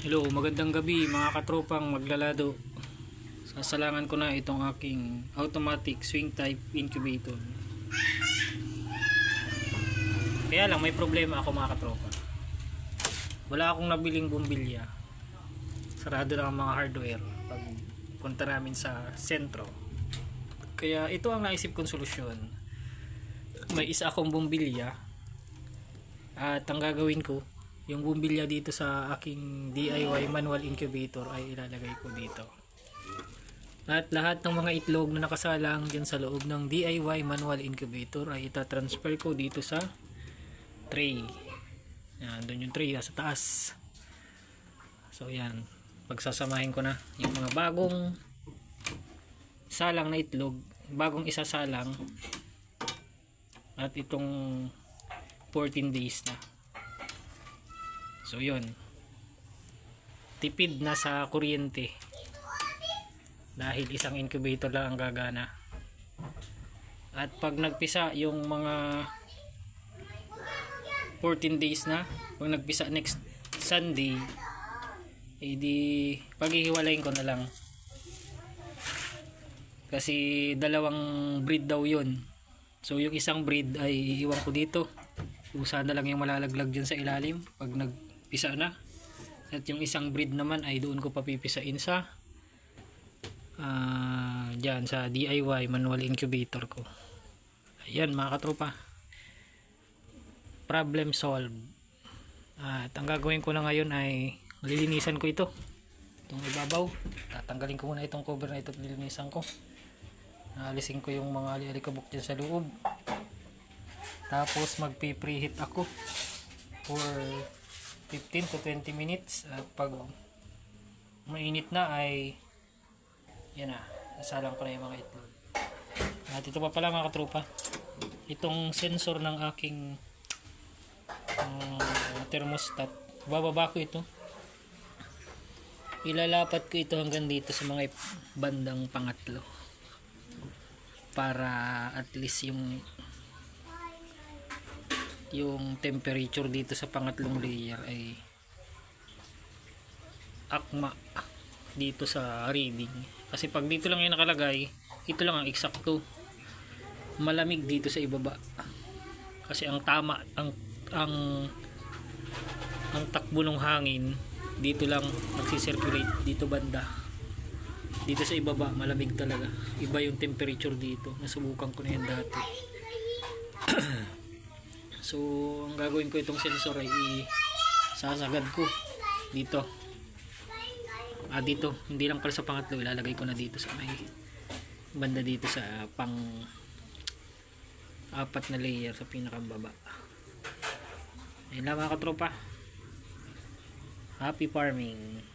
Hello, magandang gabi mga katropang maglalado. Sasalangan ko na itong aking automatic swing type incubator. Kaya lang may problema ako mga katropa. Wala akong nabiling bumbilya. Sarado lang ang mga hardware pag punta namin sa sentro. Kaya ito ang naisip kong solusyon. May isa akong bumbilya at ang gagawin ko yung bumbilya dito sa aking DIY manual incubator ay ilalagay ko dito. At lahat ng mga itlog na nakasalang dyan sa loob ng DIY manual incubator ay itatransfer ko dito sa tray. Yan, doon yung tray sa taas. So yan, pagsasamahin ko na yung mga bagong salang na itlog, bagong isasalang at itong 14 days na. So yun. Tipid na sa kuryente. Dahil isang incubator lang ang gagana. At pag nagpisa yung mga 14 days na, pag nagpisa next Sunday, edi paghihiwalayin ko na lang. Kasi dalawang breed daw yun. So yung isang breed ay iwan ko dito. Usa na lang yung malalaglag dyan sa ilalim pag nagpisa na. At yung isang breed naman ay doon ko papipisain sa ah dyan sa DIY manual incubator ko. Ayan mga katropa. Problem solved. At ang gagawin ko na ngayon ay lilinisan ko ito. Itong ibabaw. Tatanggalin ko muna itong cover na ito at lilinisan ko. Alisin ko yung mga alikabok dyan sa loob. Tapos magpi-preheat ako for 15 to 20 minutes at pag mainit na ay yan na, nasalang ko na yung mga itlog. At ito pa pala mga katropa, itong sensor ng aking uh, thermostat, bababa ko ito. Ilalapat ko ito hanggang dito sa mga bandang pangatlo para at least yung yung temperature dito sa pangatlong layer ay akma dito sa reading. Kasi pag dito lang yung nakalagay ito lang ang eksakto. Malamig dito sa ibaba. Kasi ang tama ang ang ang takbo ng hangin dito lang nagsisirculate dito banda. Dito sa ibaba malamig talaga. Iba yung temperature dito. Nasubukan ko na yan dati so ang gagawin ko itong sensor ay sasagad ko dito. Ah dito. Hindi lang pala sa pangatlo. Ilalagay ko na dito sa may banda dito sa pang apat na layer sa pinakababa. Ayun lang mga katropa. Happy farming